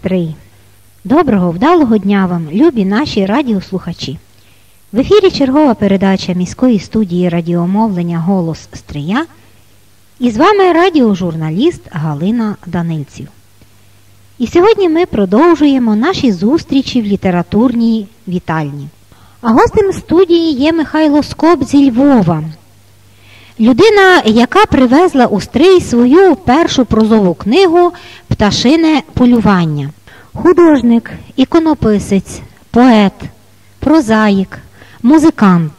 Стрий. Доброго, вдалого дня вам, любі наші радіослухачі. В ефірі чергова передача міської студії радіомовлення Голос Стрия. І з вами радіожурналіст Галина Данильців. І сьогодні ми продовжуємо наші зустрічі в літературній вітальні. А гостем студії є Михайло Скоп зі Львова. Людина, яка привезла у стрий свою першу прозову книгу Пташине полювання. Художник, іконописець, поет, прозаїк, музикант.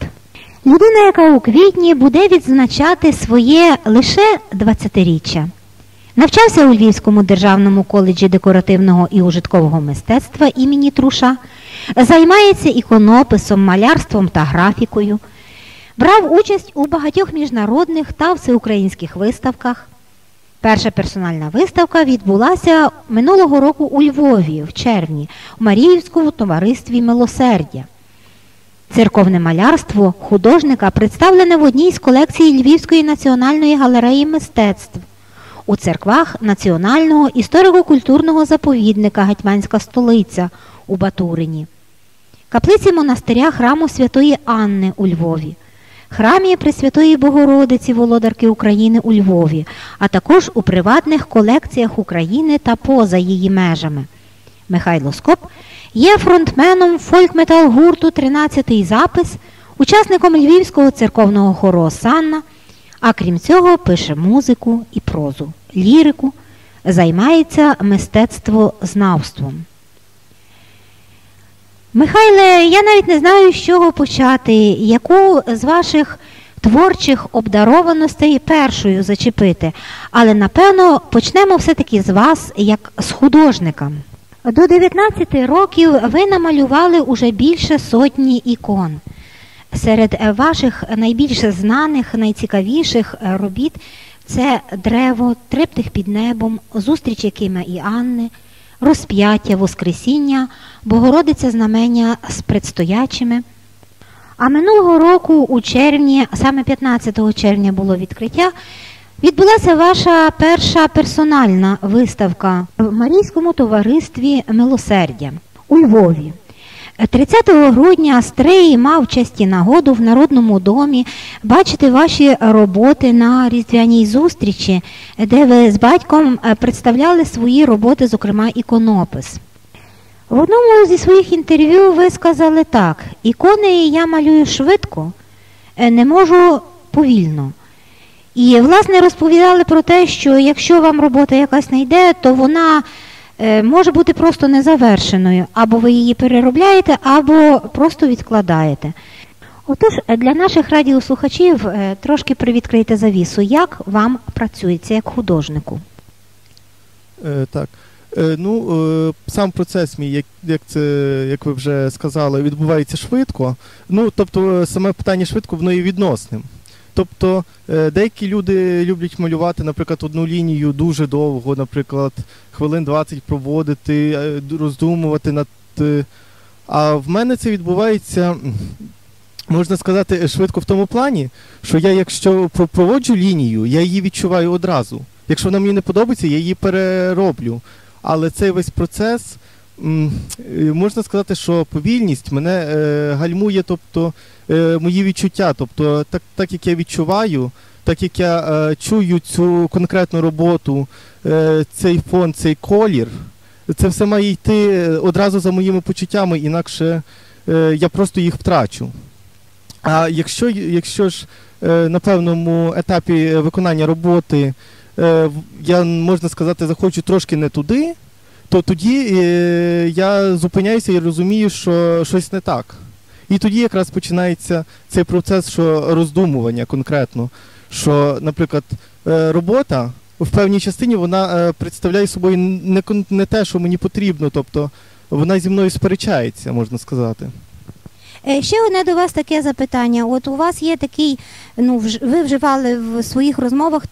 Людина, яка у квітні буде відзначати своє лише 20-річчя. Навчався у Львівському державному коледжі декоративного і ужиткового мистецтва імені Труша, займається іконописом, малярством та графікою, брав участь у багатьох міжнародних та всеукраїнських виставках. Перша персональна виставка відбулася минулого року у Львові в червні у Маріївському товаристві Милосердя. Церковне малярство художника представлене в одній з колекцій Львівської національної галереї мистецтв у церквах Національного історико-культурного заповідника Гетьманська столиця у Батурині, каплиці монастиря храму Святої Анни у Львові, храмі Пресвятої Богородиці Володарки України у Львові, а також у приватних колекціях України та поза її межами. Михайло Скоп є фронтменом фольк-метал гурту «13-й запис, учасником Львівського церковного хору Осанна, а крім цього, пише музику і прозу, лірику, займається мистецтвознавством. Михайле, я навіть не знаю, з чого почати, яку з ваших творчих обдарованостей першою зачепити, але напевно почнемо все-таки з вас як з художника. До 19 років ви намалювали уже більше сотні ікон. Серед ваших найбільш знаних, найцікавіших робіт це Древо, Триптих під небом, Зустріч Якима і Анни, Розп'яття, Воскресіння, Богородиця знамення з предстоячими. А минулого року, у червні, саме 15 червня було відкриття, відбулася ваша перша персональна виставка в Марійському товаристві Милосердя у Львові. 30 грудня Стрей мав честі нагоду в Народному домі бачити ваші роботи на різдвяній зустрічі, де ви з батьком представляли свої роботи, зокрема іконопис. В одному зі своїх інтерв'ю ви сказали так: ікони я малюю швидко, не можу повільно. І, власне, розповідали про те, що якщо вам робота якась не йде, то вона може бути просто незавершеною, або ви її переробляєте, або просто відкладаєте. Отож, для наших радіослухачів трошки привідкрийте завісу, як вам працюється як художнику? Е, так. Е, ну, е, сам процес мій, як як це, як ви вже сказали, відбувається швидко. Ну, тобто, саме питання швидко, воно є відносним. Тобто деякі люди люблять малювати, наприклад, одну лінію дуже довго, наприклад, хвилин 20 проводити, роздумувати над. А в мене це відбувається, можна сказати, швидко в тому плані, що я, якщо проводжу лінію, я її відчуваю одразу. Якщо вона мені не подобається, я її перероблю. Але цей весь процес, можна сказати, що повільність мене гальмує, тобто мої відчуття. Тобто, так, так як я відчуваю, так як я е, чую цю конкретну роботу, е, цей фон, цей колір, це все має йти одразу за моїми почуттями, інакше е, я просто їх втрачу. А якщо, якщо ж е, на певному етапі виконання роботи е, я, можна сказати, захочу трошки не туди, то тоді е, я зупиняюся і розумію, що щось не так. І тоді якраз починається цей процес що роздумування конкретно. Що, наприклад, робота в певній частині вона представляє собою не не те, що мені потрібно, тобто вона зі мною сперечається, можна сказати. Ще одне до вас таке запитання. От у вас є такий, ну ви вживали в своїх розмовах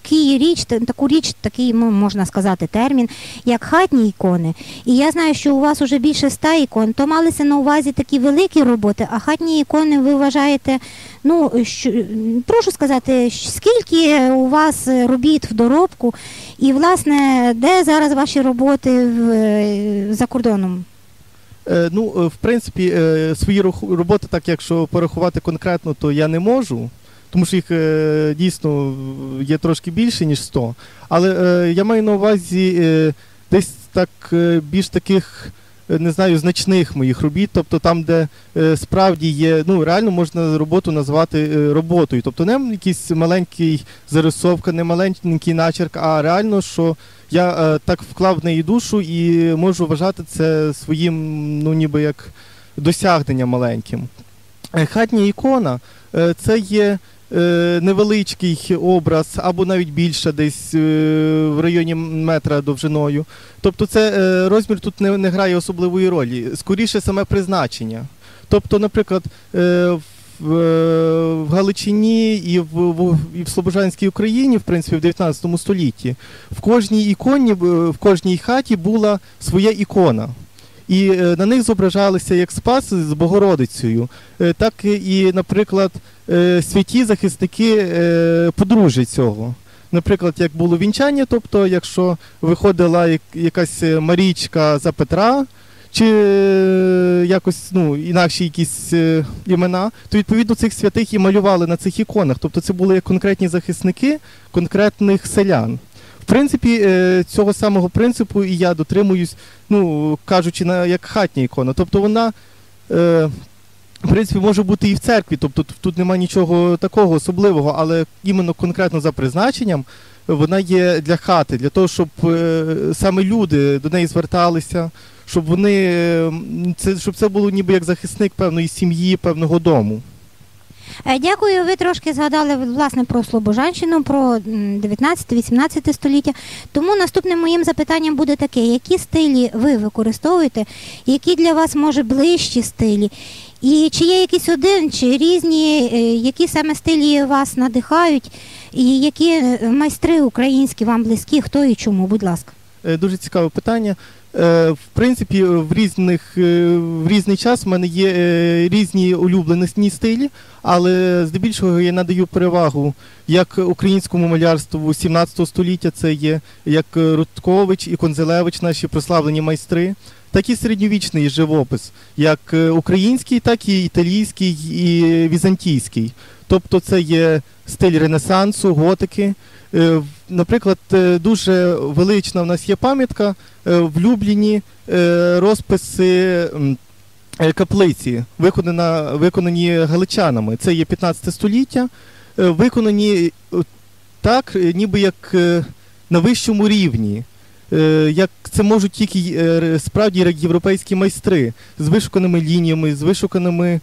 так, такий річ, таку річ, такий ну, можна сказати, термін, як хатні ікони. І я знаю, що у вас уже більше ста ікон, то малися на увазі такі великі роботи, а хатні ікони ви вважаєте, ну що, прошу сказати, скільки у вас робіт в доробку, і власне, де зараз ваші роботи в, е, за кордоном? Е, Ну, е, в принципі, свої роботи, так якщо порахувати конкретно, то я не можу, тому що їх е, дійсно є трошки більше, ніж 100. Але е, я маю на увазі е, десь так більш таких, не знаю, значних моїх робіт, тобто там, де е, справді є, ну реально можна роботу назвати е, роботою. Тобто не якийсь маленький зарисовка, не маленький начерк, а реально, що я е, так вклав в неї душу і можу вважати це своїм, ну ніби як досягненням маленьким. Хатня ікона це є невеличкий образ, або навіть більше, десь е, в районі метра довжиною. Тобто, це е, розмір тут не, не грає особливої ролі, скоріше саме призначення. Тобто, наприклад, е, в, е, Галичині і в, і в Слобожанській Україні, в принципі, в 19 столітті, в кожній іконі, е, в кожній хаті була своя ікона. І е, на них зображалися як Спас з Богородицею, е, так і, наприклад, е, святі захисники подружжя цього. Наприклад, як було вінчання, тобто, якщо виходила якась Марічка за Петра, чи якось ну, інакші якісь імена, то відповідно цих святих і малювали на цих іконах. Тобто це були як конкретні захисники конкретних селян. Принципі, е, цього самого принципу і я дотримуюсь, ну, кажучи, на, як хатня ікона. Тобто вона, е, в принципі, може бути і в церкві, тобто тут- немає нічого такого особливого, але іменно конкретно за призначенням вона є для хати, для того, щоб е, саме люди до неї зверталися, щоб вони це, щоб це було ніби як захисник певної сім'ї, певного дому. Е, Дякую, ви трошки згадали власне про Слобожанщину, про 19-18 століття. Тому наступним моїм запитанням буде таке: які стилі ви використовуєте, які для вас може ближчі стилі? І чи є якийсь один, чи різні, е, які саме стилі вас надихають, і які е, майстри українські вам близькі, хто і чому? Будь ласка. Е, Дуже цікаве питання. Е, В принципі, в різних е, в різний час в мене є різні улюблені стилі, але здебільшого я надаю перевагу як українському малярству 17 століття, це є як Рудкович і Конзелевич, наші прославлені майстри, так і середньовічний живопис, як український, так і італійський і візантійський. Тобто це є стиль Ренесансу, готики. Е, Наприклад, е, дуже велична в нас є пам'ятка е, в Любліні розписи каплиці, виконана, виконані галичанами. Це є 15 століття, виконані так, ніби як на вищому рівні. Як це можуть тільки справді європейські майстри з вишуканими лініями, з вишуканими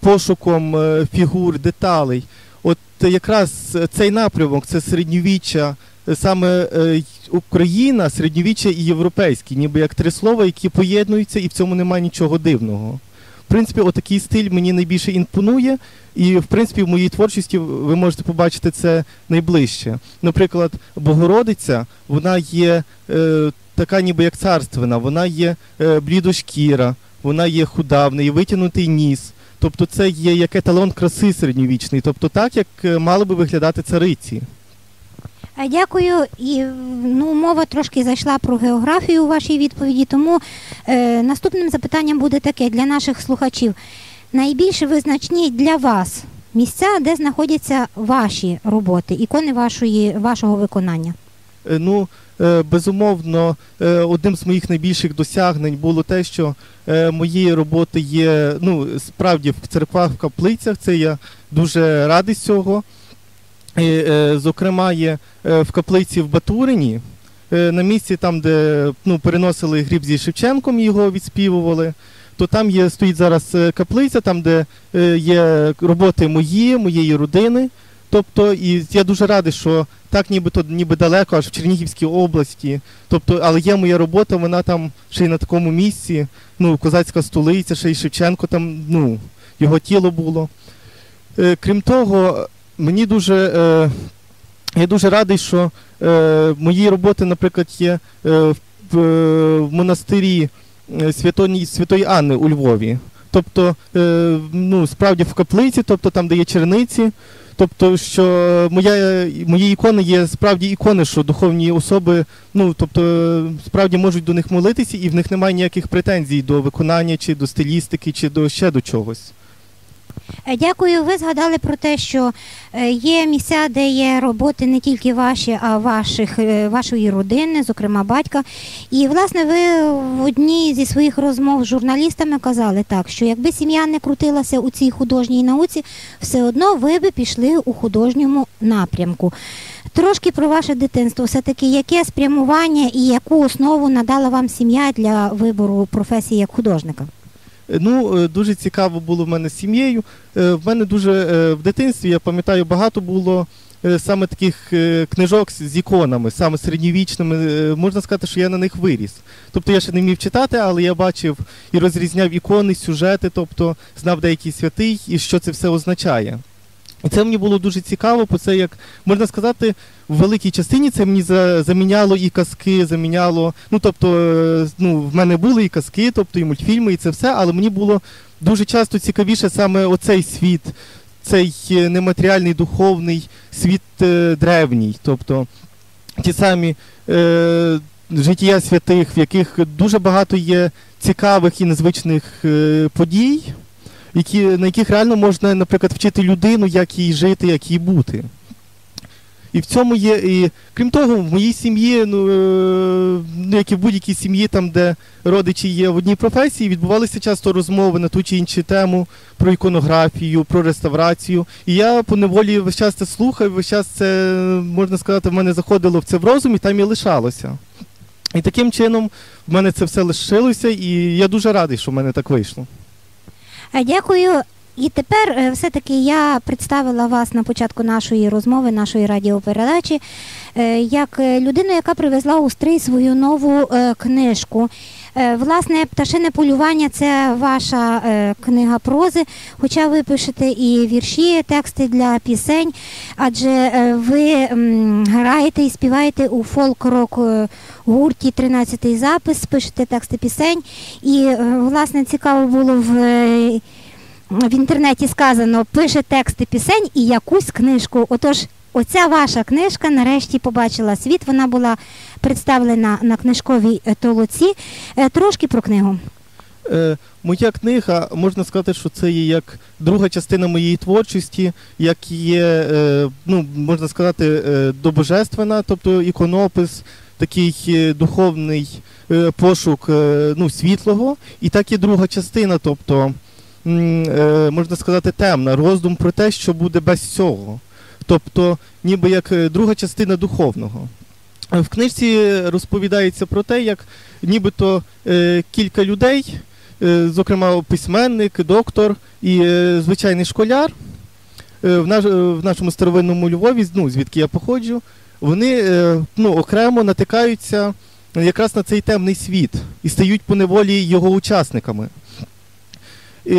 пошуком фігур, деталей. От якраз цей напрямок це середньовіччя, саме е, Україна, середньовіччя і європейський, ніби як три слова, які поєднуються, і в цьому немає нічого дивного. В принципі, отакий стиль мені найбільше імпонує, і в принципі в моїй творчості ви можете побачити це найближче. Наприклад, Богородиця, вона є е, така, ніби як царственна, вона є е, блідошкіра, вона є худа, в витягнутий ніс. Тобто це є як еталон краси середньовічний, тобто так, як е, мали би виглядати цариці. Е, Дякую. І ну, мова трошки зайшла про географію у вашій відповіді, тому е, наступним запитанням буде таке для наших слухачів. Найбільше визначні для вас місця, де знаходяться ваші роботи, ікони вашої, вашого виконання. Е, Ну, е, безумовно, е, одним з моїх найбільших досягнень було те, що мої роботи є ну, справді в церквах, в каплицях. Це я дуже радий з цього. І, зокрема, є в каплиці в Батурині, на місці, там, де ну, переносили гріб зі Шевченком, його відспівували. То там є, стоїть зараз каплиця, там, де є роботи мої, моєї родини. Тобто, і я дуже радий, що так нібито ніби далеко, аж в Чернігівській області. Тобто, але є моя робота, вона там ще й на такому місці. Ну, козацька столиця, ще й Шевченко там, ну, його тіло було. Е, крім того, мені дуже е, я дуже радий, що е, мої роботи, наприклад, є е, в, в монастирі Святої, Святої Анни у Львові. Тобто, е, ну, справді в каплиці, тобто там, де є черниці. Тобто, що моя, мої ікони є справді ікони, що духовні особи, ну тобто, справді можуть до них молитися, і в них немає ніяких претензій до виконання, чи до стилістики, чи до ще до чогось. Е, Дякую. Ви згадали про те, що е, є місця, де є роботи не тільки ваші, а ваших, е, вашої родини, зокрема батька. І, власне, ви в одній зі своїх розмов з журналістами казали так, що якби сім'я не крутилася у цій художній науці, все одно ви би пішли у художньому напрямку. Трошки про ваше дитинство, все-таки яке спрямування і яку основу надала вам сім'я для вибору професії як художника? Ну, е, дуже цікаво було в мене з сім'єю. Е, В мене дуже е, в дитинстві, я пам'ятаю, багато було саме таких книжок з іконами, саме середньовічними. Можна сказати, що я на них виріс. Тобто я ще не вмів читати, але я бачив і розрізняв ікони, сюжети, тобто знав деякий святий і що це все означає. І це мені було дуже цікаво, бо це як можна сказати, в великій частині це мені за- заміняло і казки, заміняло. Ну тобто, е, ну, в мене були і казки, тобто і мультфільми, і це все, але мені було дуже часто цікавіше саме оцей світ, цей е, нематеріальний духовний світ е, древній. Тобто ті самі е, життя святих, в яких дуже багато є цікавих і незвичних подій які, на яких реально можна, наприклад, вчити людину, як їй жити, як їй бути. І в цьому є, і крім того, в моїй сім'ї, ну, е, ну як і в будь-якій сім'ї, там, де родичі є в одній професії, відбувалися часто розмови на ту чи іншу тему про іконографію, про реставрацію. І я по неволі весь час це слухав, весь час це, можна сказати, в мене заходило в це в розум і там і лишалося. І таким чином в мене це все лишилося, і я дуже радий, що в мене так вийшло. Е, Дякую. І тепер е, все-таки я представила вас на початку нашої розмови, нашої радіопередачі, е, як людину, яка привезла у стрій свою нову книжку. Е, Власне, пташине полювання це ваша е, книга прози, хоча ви пишете і вірші, тексти для пісень, адже е, ви граєте і співаєте у фолк-рок гурті 13-й запис, пишете тексти пісень. І, власне, цікаво було в. в інтернеті сказано, пише тексти пісень і якусь книжку. Отож, оця ваша книжка нарешті побачила світ. Вона була представлена на книжковій е, толоці. Е, Трошки про книгу. Е, моя книга, можна сказати, що це є як друга частина моєї творчості, як є, ну, можна сказати, добожественна, тобто іконопис, такий духовний пошук ну, світлого, і так і друга частина, тобто, можна сказати, темна, роздум про те, що буде без цього. Тобто, ніби як друга частина духовного. В книжці розповідається про те, як нібито е, кілька людей, е, зокрема письменник, доктор і е, звичайний школяр в, наш, в нашому старовинному Львові, ну, звідки я походжу, вони ну, окремо натикаються якраз на цей темний світ і стають по неволі його учасниками. І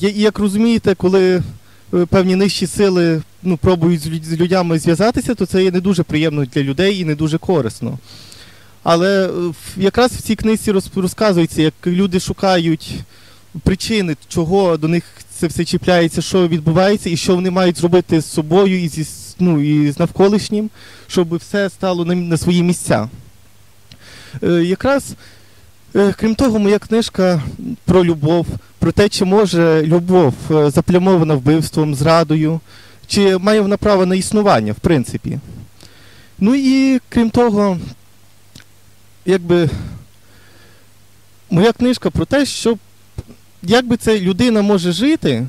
як розумієте, коли певні нижчі сили ну, пробують з людьми зв'язатися, то це є не дуже приємно для людей і не дуже корисно. Але е, якраз в цій книзі розказується, як люди шукають причини, чого до них це все чіпляється, що відбувається, і що вони мають зробити з собою і зі ну, і з навколишнім, щоб все стало на, на свої місця. Е, якраз, е, крім того, моя книжка про любов, про те, чи може любов е, заплямована вбивством, зрадою, чи має вона право на існування, в принципі. Ну і крім того, якби моя книжка про те, що як би це людина може жити,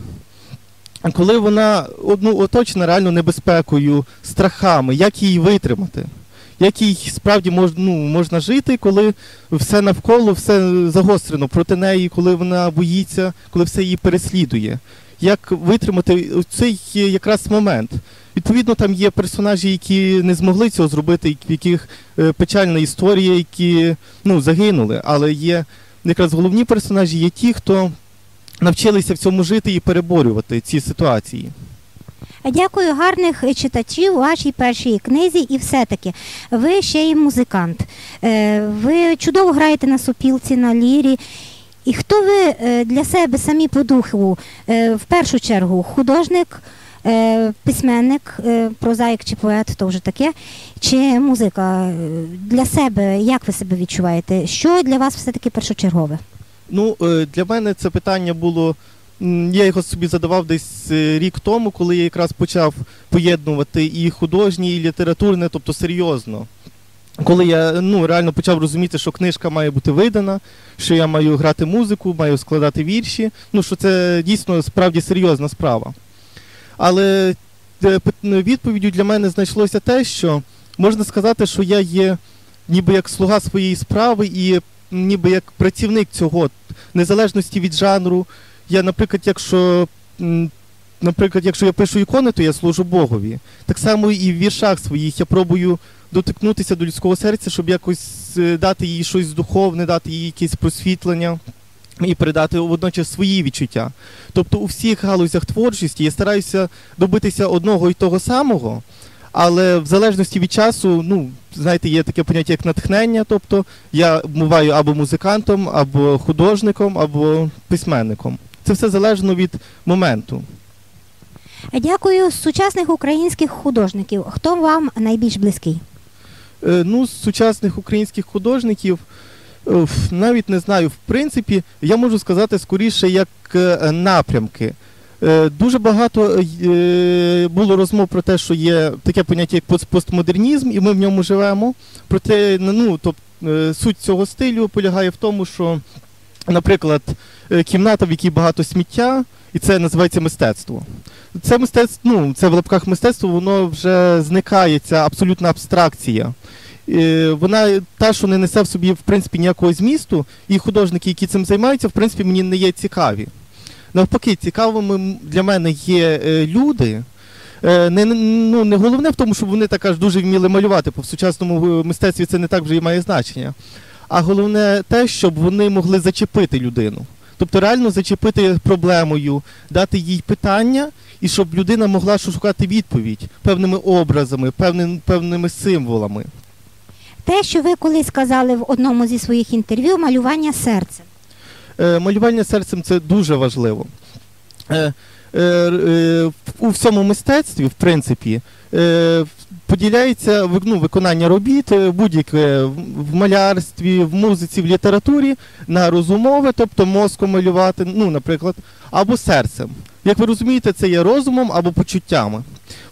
коли вона одну оточена реально небезпекою, страхами, як її витримати? Як їй справді мож, ну, можна жити, коли все навколо, все загострено проти неї, коли вона боїться, коли все її переслідує? Як витримати цей якраз момент? Відповідно, там є персонажі, які не змогли цього зробити, в яких е, печальна історія, які ну, загинули, але є якраз головні персонажі є ті, хто навчилися в цьому жити і переборювати ці ситуації. Дякую, гарних читачів у вашій першій книзі. І все-таки ви ще й музикант. Е, Ви чудово граєте на сопілці, на лірі. І хто ви е, для себе самі по духу? Е, В першу чергу художник, е, письменник, е, прозаїк чи поет, то вже таке, чи музика? Е, Для себе як ви себе відчуваєте? Що для вас все-таки першочергове? Ну, е, для мене це питання було. Я його собі задавав десь е, рік тому, коли я якраз почав поєднувати і художнє, і літературне, тобто серйозно. Коли я ну, реально почав розуміти, що книжка має бути видана, що я маю грати музику, маю складати вірші, ну що це дійсно справді серйозна справа. Але е, відповіддю для мене знайшлося те, що можна сказати, що я є ніби як слуга своєї справи і ніби як працівник цього, незалежності від жанру. Я, наприклад, якщо. Наприклад, якщо я пишу ікони, то я служу Богові. Так само і в віршах своїх я пробую дотикнутися до людського серця, щоб якось е, дати їй щось духовне, дати їй якесь просвітлення і передати водночас свої відчуття. Тобто у всіх галузях творчості я стараюся добитися одного і того самого, але в залежності від часу, ну, знаєте, є таке поняття як натхнення, тобто я буваю або музикантом, або художником, або письменником. Це все залежно від моменту. Дякую. З сучасних українських художників. Хто вам найбільш близький? Е, Ну, з сучасних українських художників е, навіть не знаю. В принципі, я можу сказати скоріше як е, напрямки. Е, Дуже багато е, було розмов про те, що є таке поняття як постмодернізм, і ми в ньому живемо. Проте, ну, тоб, е, суть цього стилю полягає в тому, що, наприклад, е, кімната, в якій багато сміття, і це називається мистецтво. Це мистецтво, ну, це в лапках мистецтво, воно вже зникає, ця абсолютна абстракція. Е, Вона та, що не несе в собі в принципі ніякого змісту, і художники, які цим займаються, в принципі, мені не є цікаві. Навпаки, цікавими для мене є е, люди. Е, Не, ну, не головне в тому, щоб вони так аж дуже вміли малювати, бо в сучасному е, мистецтві це не так вже і має значення. А головне те, щоб вони могли зачепити людину. Тобто реально зачепити проблемою, дати їй питання, і щоб людина могла шукати відповідь певними образами, певним, певними символами. Те, що ви колись сказали в одному зі своїх інтерв'ю, малювання серцем. Е, малювання серцем це дуже важливо. Е, е, е, у всьому мистецтві, в принципі, поділяється вик- ну, виконання робіт е, будь-яке в малярстві, в музиці, в літературі на розумове, тобто мозком малювати, ну, наприклад, або серцем. Як ви розумієте, це є розумом або почуттями.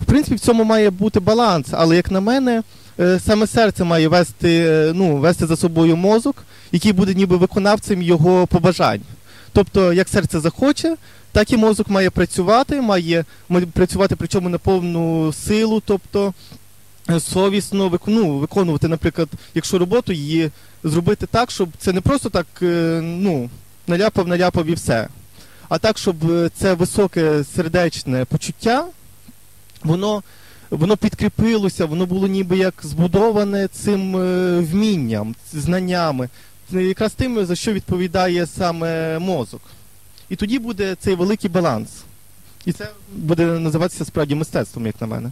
В принципі, в цьому має бути баланс, але як на мене, е, саме серце має вести, е, ну, вести за собою мозок, який буде ніби виконавцем його побажань. Тобто, як серце захоче, так і мозок має працювати, має працювати причому на повну силу, тобто е, совісно ну, виконувати, наприклад, якщо роботу її зробити так, щоб це не просто так е, ну, наляпав, наляпав і все. А так, щоб е, це високе сердечне почуття, воно, воно підкріпилося, воно було ніби як збудоване цим вмінням, знаннями, якраз тим, за що відповідає саме мозок. І тоді буде цей великий баланс. І це буде називатися справді мистецтвом, як на мене.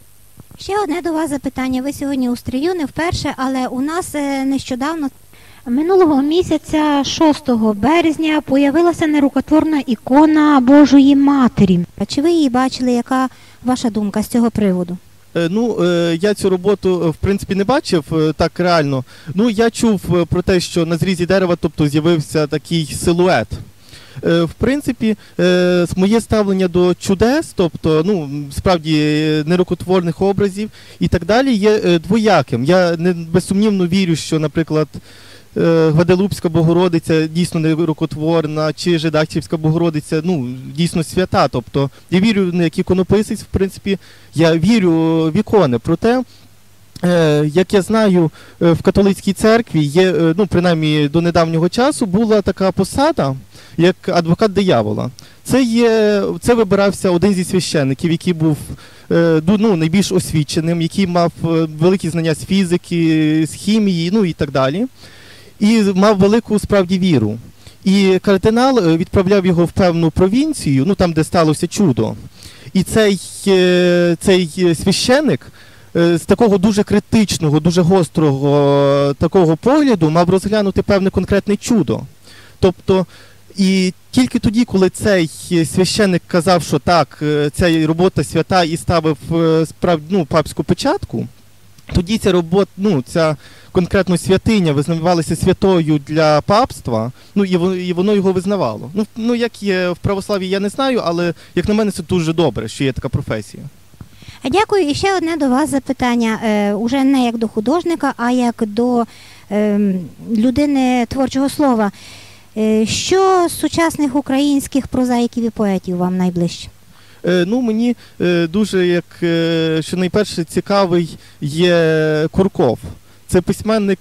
Ще одне до вас запитання. Ви сьогодні у стрію не вперше, але у нас е, нещодавно. Минулого місяця, 6 березня, появилася нерукотворна ікона Божої Матері. А Чи ви її бачили? Яка ваша думка з цього приводу? Е, Ну, е, я цю роботу, в принципі, не бачив так реально. Ну, я чув про те, що на зрізі дерева, тобто, з'явився такий силует. Е, В принципі, е, моє ставлення до чудес, тобто, ну, справді е, нерукотворних образів і так далі, є двояким. Я не безсумнівно вірю, що, наприклад, Гваделупська Богородиця дійсно нерукотворна, чи Жидачівська Богородиця, ну, дійсно свята. Тобто, я вірю не як іконописець, в принципі, я вірю в ікони. Проте, як я знаю, е, в католицькій церкві є, е, ну, принаймні до недавнього часу, була така посада, як адвокат диявола. Це є, це вибирався один зі священників, який був е, ну, найбільш освіченим, який мав е, великі знання з фізики, з хімії, ну і так далі. І мав велику справді віру. І кардинал е, відправляв його в певну провінцію, ну там, де сталося чудо. І цей, е, цей священик е, з такого дуже критичного, дуже гострого е, такого погляду мав розглянути певне конкретне чудо. Тобто, і тільки тоді, коли цей священник казав, що так, е, ця робота свята і ставив е, справ, ну, папську печатку, тоді ця робота, ну, ця конкретно святиня визнавалася святою для папства, ну і воно, і воно його визнавало. Ну, ну як є в православі, я не знаю, але як на мене, це дуже добре, що є така професія. Дякую. І ще одне до вас запитання. Е, уже не як до художника, а як до е, людини творчого слова. Е, що з сучасних українських прозаїків і поетів вам найближче? Е, ну, мені дуже як що найперше цікавий є Курков. Це письменник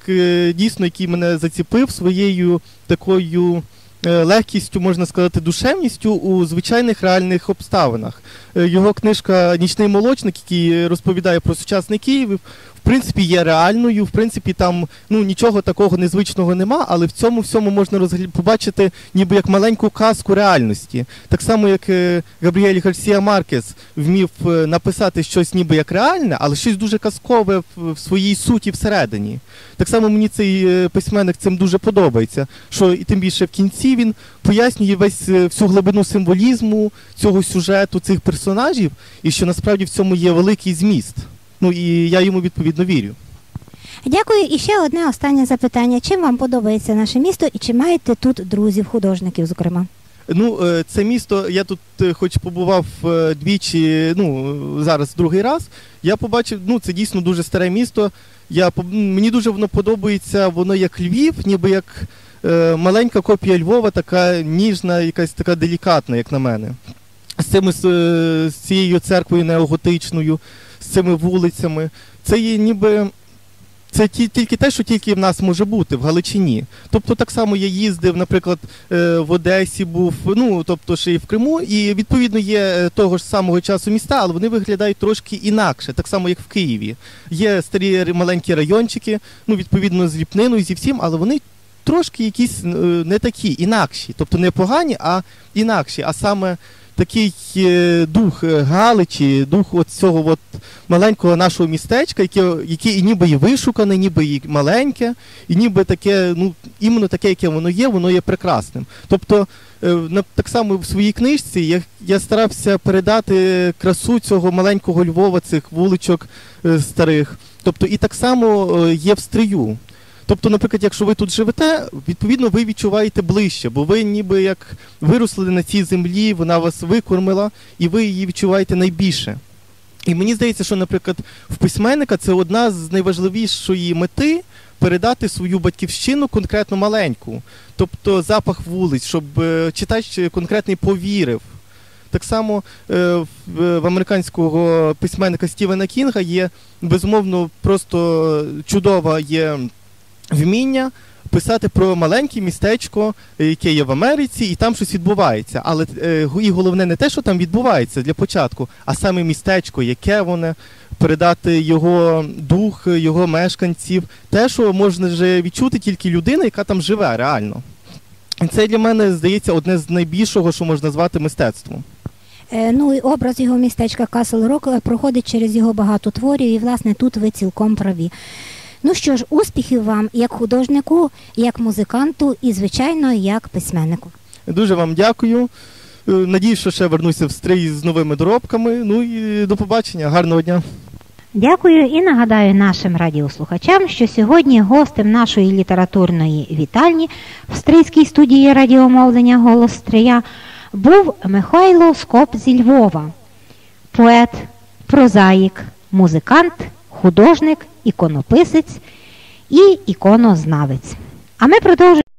дійсно, який мене заціпив своєю такою легкістю, можна сказати, душевністю у звичайних реальних обставинах. Е, Його книжка Нічний молочник, який розповідає про сучасний Київ, в принципі, є реальною. В принципі, там ну нічого такого незвичного нема, але в цьому всьому можна розгля... побачити ніби як маленьку казку реальності. Так само, як е, Габріель Гарсія Маркес вмів е, написати щось ніби як реальне, але щось дуже казкове в, своїй суті всередині. Так само мені цей е, письменник цим дуже подобається. Що і тим більше в кінці він пояснює весь всю глибину символізму цього сюжету, цих персонажів, і що насправді в цьому є великий зміст. Ну і я йому відповідно вірю. Дякую. І ще одне останнє запитання. Чим вам подобається наше місто і чи маєте тут друзів, художників, зокрема? Ну, е, це місто, я тут е, хоч побував е, двічі, ну зараз другий раз. Я побачив, ну це дійсно дуже старе місто. Я мені дуже воно подобається, воно як Львів, ніби як е, маленька копія Львова, така ніжна, якась така делікатна, як на мене. З цими з, з цією церквою неоготичною, з цими вулицями. Це є ніби. Це ті, тільки те, що тільки в нас може бути в Галичині. Тобто так само я їздив, наприклад, е, в Одесі був, ну тобто ще й в Криму, і відповідно є е, того ж самого часу міста, але вони виглядають трошки інакше, так само як в Києві. Є старі маленькі райончики, ну відповідно з ліпниною, зі всім, але вони трошки якісь е, не такі, інакші, тобто не погані, а інакші. А саме такий е, дух е, Галичі, дух от цього от маленького нашого містечка, яке, яке і ніби і вишукане, ніби і маленьке, і ніби таке, ну іменно таке, яке воно є, воно є прекрасним. Тобто, е, так само в своїй книжці я, я старався передати красу цього маленького Львова, цих вуличок старих. Тобто, і так само є в стрию. Тобто, наприклад, якщо ви тут живете, відповідно ви відчуваєте ближче, бо ви ніби як виросли на цій землі, вона вас викормила, і ви її відчуваєте найбільше. І мені здається, що, наприклад, в письменника це одна з найважливішої мети передати свою батьківщину конкретно маленьку, тобто запах вулиць, щоб е, читач конкретний повірив. Так само е, в, в американського письменника Стівена Кінга є безумовно просто чудова є вміння писати про маленьке містечко, е, яке є в Америці, і там щось відбувається. Але е, і головне не те, що там відбувається для початку, а саме містечко, яке воно, передати його дух, його мешканців, те, що можна вже відчути тільки людина, яка там живе реально. І це для мене здається одне з найбільшого, що можна назвати мистецтвом. Е, Ну і образ його містечка Касл Рок проходить через його багато творів, і власне тут ви цілком праві. Ну що ж, успіхів вам як художнику, як музиканту і, звичайно, як письменнику. Дуже вам дякую. Е, Надіюсь, що ще вернуся в стрій з новими доробками. Ну і до побачення. Гарного дня. Дякую і нагадаю нашим радіослухачам, що сьогодні гостем нашої літературної вітальні в стрийській студії радіомовлення Голос Стрия був Михайло Скоп зі Львова, поет, прозаїк, музикант, художник, іконописець і іконознавець. А ми продовжуємо.